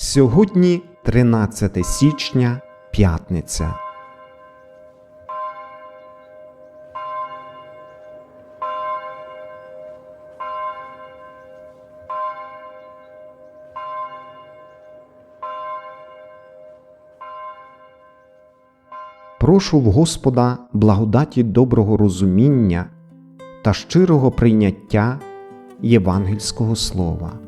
Сьогодні 13 січня, п'ятниця. Прошу в Господа благодаті доброго розуміння та щирого прийняття євангельського слова.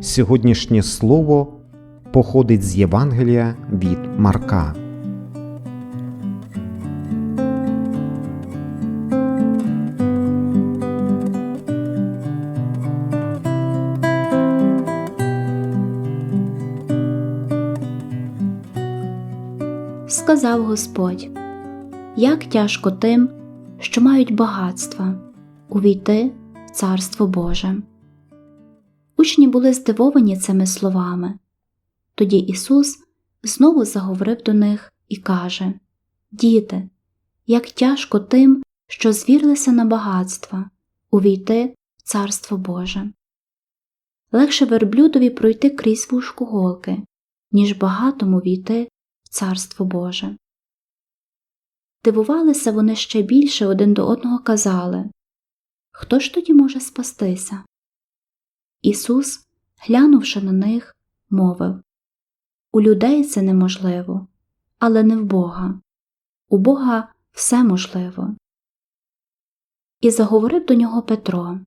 Сьогоднішнє слово походить з Євангелія від Марка. сказав Господь, як тяжко тим, що мають багатства, увійти в Царство Боже. Учні були здивовані цими словами. Тоді Ісус знову заговорив до них і каже Діти, як тяжко тим, що звірлися на багатства, увійти в Царство Боже. Легше верблюдові пройти крізь вушку голки, ніж багатому війти в Царство Боже. Дивувалися вони ще більше один до одного казали Хто ж тоді може спастися? Ісус, глянувши на них, мовив У людей це неможливо, але не в Бога. У Бога все можливо. І заговорив до нього Петро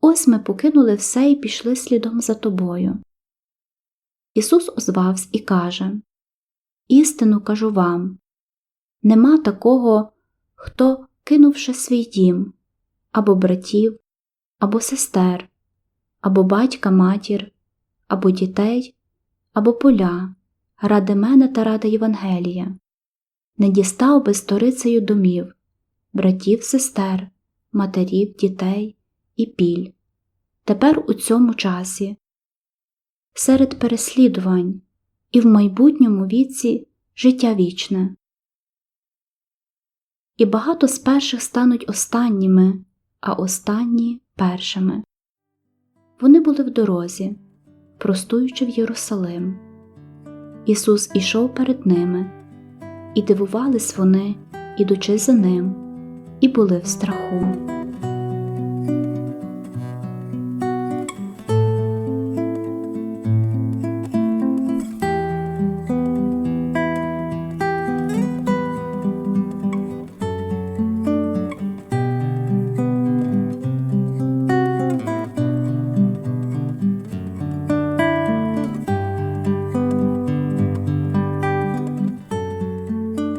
Ось ми покинули все і пішли слідом за тобою. Ісус озвався і каже Істину кажу вам нема такого, хто, кинувши свій дім, або братів, або сестер, або батька матір, або дітей, або поля, ради мене та ради Євангелія, не дістав би сторицею домів, братів, сестер, матерів, дітей і піль. Тепер у цьому часі, серед переслідувань і в майбутньому віці життя вічне. І багато з перших стануть останніми, а останні першими. Вони були в дорозі, простуючи в Єрусалим. Ісус ішов перед ними, і дивувались вони, ідучи за ним, і були в страху.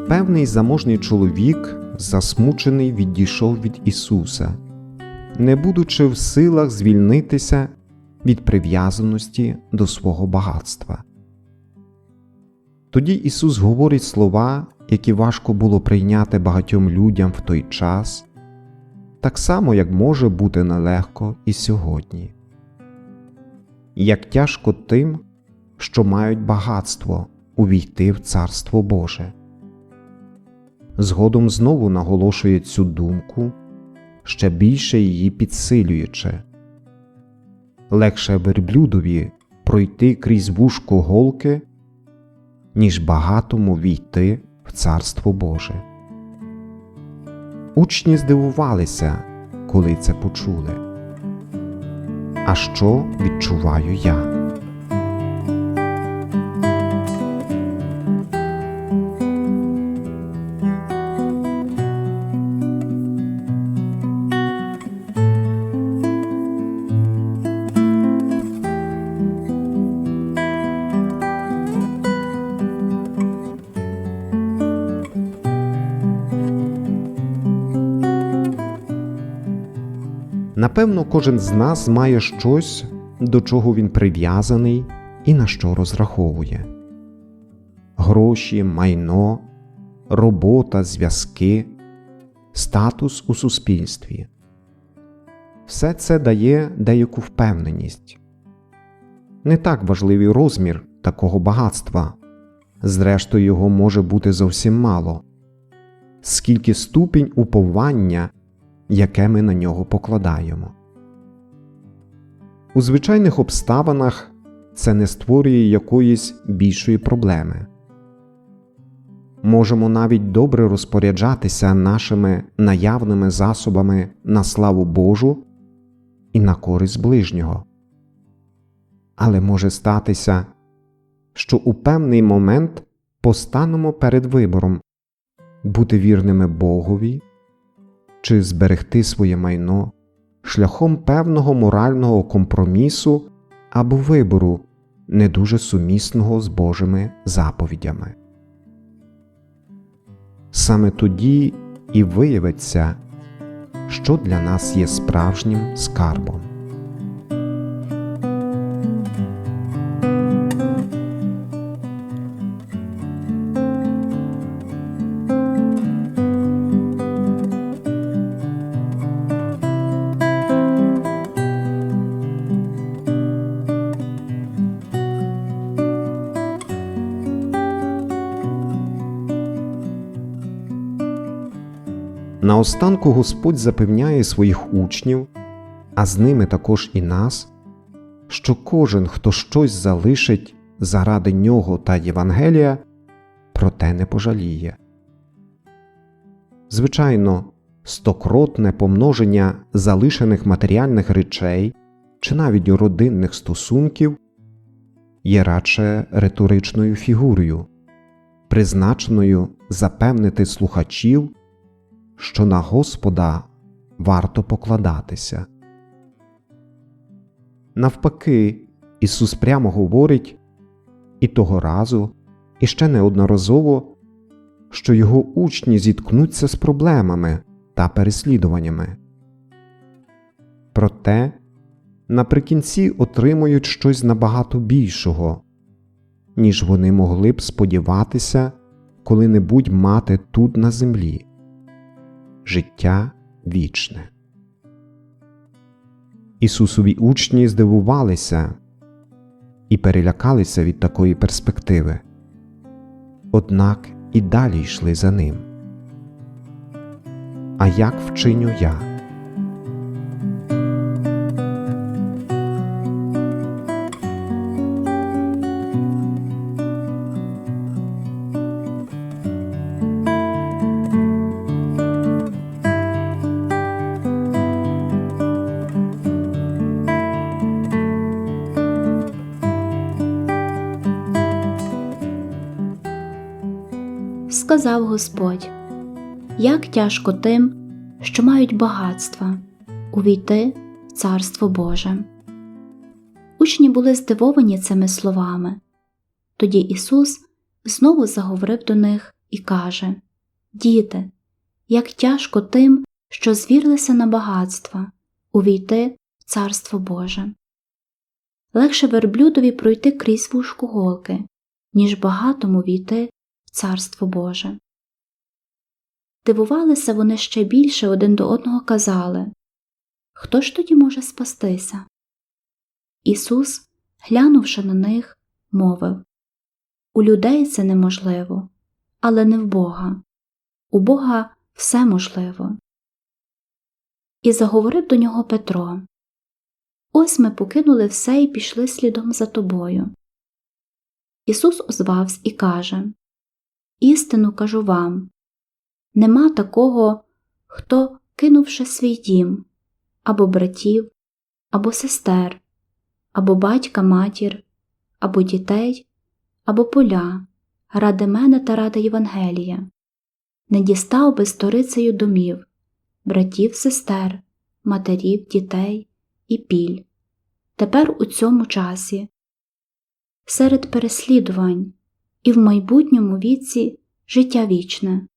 Певний заможний чоловік, засмучений, відійшов від Ісуса, не будучи в силах звільнитися від прив'язаності до свого багатства. Тоді Ісус говорить слова, які важко було прийняти багатьом людям в той час, так само, як може бути нелегко і сьогодні. Як тяжко тим, що мають багатство увійти в Царство Боже. Згодом знову наголошує цю думку, ще більше її підсилюючи легше верблюдові пройти крізь вушко голки, ніж багатому війти в Царство Боже. Учні здивувалися, коли це почули. А що відчуваю я? Напевно, кожен з нас має щось, до чого він прив'язаний і на що розраховує гроші, майно, робота, зв'язки, статус у суспільстві. Все це дає деяку впевненість. Не так важливий розмір такого багатства, зрештою, його може бути зовсім мало, скільки ступінь уповання, яке ми на нього покладаємо. У звичайних обставинах це не створює якоїсь більшої проблеми. Можемо навіть добре розпоряджатися нашими наявними засобами на славу Божу і на користь ближнього. Але може статися, що у певний момент постанемо перед вибором бути вірними Богові чи зберегти своє майно шляхом певного морального компромісу або вибору, не дуже сумісного з Божими заповідями. Саме тоді і виявиться, що для нас є справжнім скарбом. Наостанку Господь запевняє своїх учнів, а з ними також і нас, що кожен, хто щось залишить заради нього та Євангелія, про те не пожаліє. Звичайно, стокротне помноження залишених матеріальних речей чи навіть родинних стосунків є радше риторичною фігурою, призначеною запевнити слухачів що на Господа варто покладатися. Навпаки, Ісус прямо говорить і того разу, і ще неодноразово, що його учні зіткнуться з проблемами та переслідуваннями. Проте наприкінці отримують щось набагато більшого, ніж вони могли б сподіватися коли-небудь мати тут на землі життя вічне. Ісусові учні здивувалися і перелякалися від такої перспективи, однак і далі йшли за ним. А як вчиню я? Сказав Господь, як тяжко тим, що мають багатства, увійти в Царство Боже. Учні були здивовані цими словами. Тоді Ісус знову заговорив до них і каже Діти, як тяжко тим, що звірлися на багатства, увійти в Царство Боже. Легше верблюдові пройти крізь вушку голки, ніж багатому війти Царство Боже. Дивувалися вони ще більше один до одного казали Хто ж тоді може спастися? Ісус, глянувши на них, мовив У людей це неможливо, але не в Бога. У Бога все можливо. І заговорив до нього Петро Ось ми покинули все і пішли слідом за тобою. Ісус озвався і каже Істину кажу вам. Нема такого, хто, кинувши свій дім, або братів, або сестер, або батька матір, або дітей, або поля, ради мене та ради Євангелія, не дістав би сторицею домів, братів, сестер, матерів, дітей і піль. Тепер у цьому часі, серед переслідувань і в майбутньому віці життя вічне.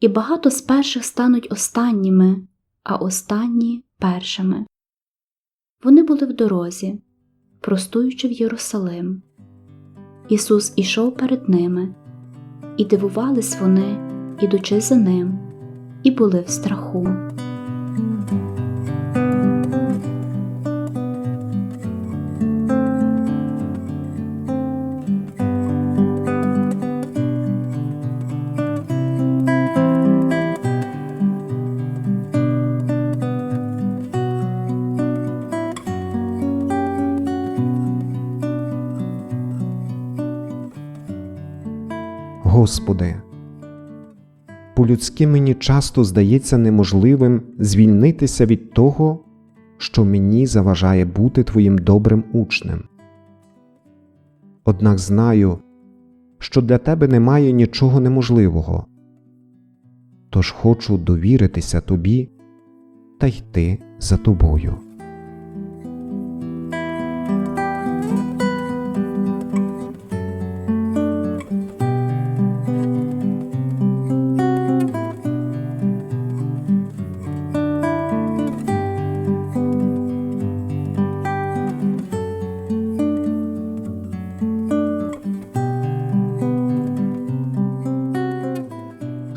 І багато з перших стануть останніми, а останні першими. Вони були в дорозі, простуючи в Єрусалим. Ісус ішов перед ними, і дивувались вони, ідучи за ним, і були в страху. Господи. По-людськи мені часто здається неможливим звільнитися від того, що мені заважає бути Твоїм добрим учнем. Однак знаю, що для Тебе немає нічого неможливого, тож хочу довіритися Тобі та йти за Тобою.